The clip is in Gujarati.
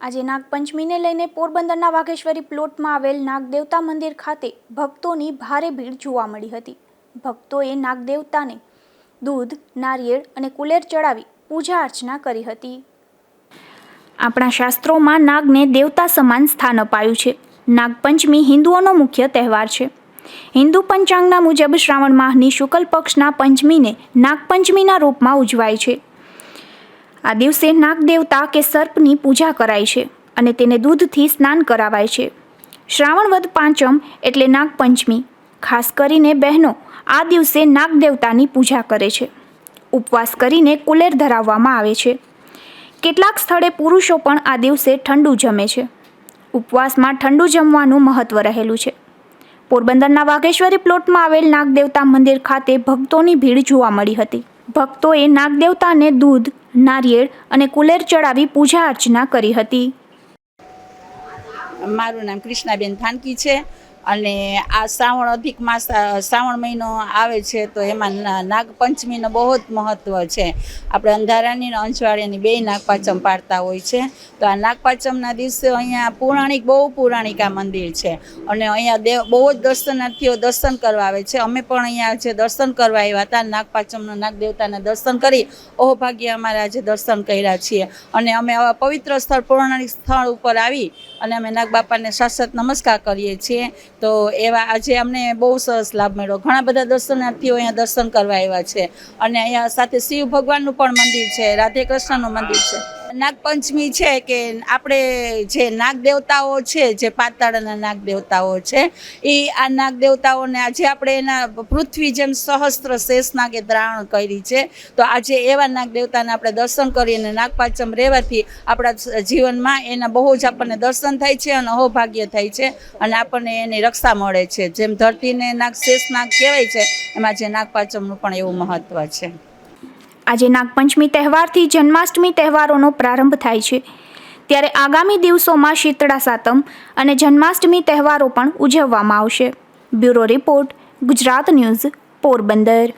આજે નાગપંચમીને લઈને પોરબંદરના વાઘેશ્વરી પ્લોટમાં આવેલ નાગદેવતા મંદિર ખાતે ભક્તોની ભારે ભીડ જોવા મળી હતી. ભક્તોએ નાગદેવતાને દૂધ, નારિયેળ અને કુલેર ચડાવી પૂજા અર્ચના કરી હતી. આપણા શાસ્ત્રોમાં નાગને દેવતા સમાન સ્થાન અપાયું છે. નાગપંચમી હિન્દુઓનો મુખ્ય તહેવાર છે. હિન્દુ પંચાંગના મુજબ શ્રાવણ માહની શુક્લ પક્ષના પંચમીને નાગપંચમીના રૂપમાં ઉજવાય છે. આ દિવસે નાગદેવતા કે સર્પની પૂજા કરાય છે અને તેને દૂધથી સ્નાન કરાવાય છે. શ્રાવણ વદ પાંચમ એટલે નાગપંચમી. ખાસ કરીને બહેનો આ દિવસે નાગદેવતાની પૂજા કરે છે. ઉપવાસ કરીને કુલેર ધરાવવામાં આવે છે. કેટલાક સ્થળે પુરુષો પણ આ દિવસે ઠંડુ જમે છે. ઉપવાસમાં ઠંડુ જમવાનું મહત્વ રહેલું છે. પોરબંદરના વાઘેશ્વરી પ્લોટમાં આવેલ નાગદેવતા મંદિર ખાતે ભક્તોની ભીડ જોવા મળી હતી. ભક્તોએ નાગદેવતાને દૂધ નારિયેળ અને કુલેર ચડાવી પૂજા અર્ચના કરી હતી. મારું નામ કૃષ્ણાબેન થાનકી છે. અને આ શ્રાવણ અધિક માસ શ્રાવણ મહિનો આવે છે, તો એમાં નાગપંચમીનું બહુ જ મહત્ત્વ છે. આપણે અંધારાની અને અંજવાળિયાની બે નાગપાંચમ પાડતા હોય છે. તો આ નાગપાંચમના દિવસે અહીંયા પૌરાણિક, બહુ પૌરાણિક આ મંદિર છે. અને અહીંયા દેવ, બહુ જ દર્શનાર્થીઓ દર્શન કરવા આવે છે. અમે પણ અહીંયા જે દર્શન કરવા આવ્યા હતા, નાગપાંચમના નાગદેવતાના દર્શન કરી ઓહ ભાગ્ય અમારે આજે દર્શન કર્યા છીએ. અને અમે આવા પવિત્ર સ્થળ, પૌરાણિક સ્થળ ઉપર આવી અને અમે નાગબાપાને શાશ્વત નમસ્કાર કરીએ છીએ. તો એવા આજે અમને બહુ સરસ લાભ મળ્યો. ઘણા બધા દર્શનાર્થીઓ અહીંયા દર્શન કરવા આવ્યા છે. અને અહીંયા સાથે શિવ ભગવાનનું પણ મંદિર છે, રાધે કૃષ્ણનું મંદિર છે. નાગપંચમી છે કે આપણે જે નાગ દેવતાઓ છે, જે પાતાળના નાગ દેવતાઓ છે, એ આ નાગ દેવતાઓને આજે આપણે એના પૃથ્વી જેમ સહસ્ત્ર શેષ નાગે દ્રાવણ કરી છે. તો આજે એવા નાગ દેવતાને આપણે દર્શન કરીને નાગપાંચમ રહેવાથી આપણા જીવનમાં એના બહુ જ આપણને દર્શન થાય છે અને અહોભાગ્ય થાય છે અને આપણને એની રક્ષા મળે છે. જેમ ધરતીને નાગ શેષ નાગ કહેવાય છે, એમાં જે નાગપાંચમનું પણ એવું મહત્ત્વ છે. આજે નાગપંચમી તહેવારથી જન્માષ્ટમી તહેવારોનો પ્રારંભ થાય છે. ત્યારે આગામી દિવસોમાં શીતળા સાતમ અને જન્માષ્ટમી તહેવારો પણ ઉજવવામાં આવશે. Bureau report, Gujarat news, Porbandar.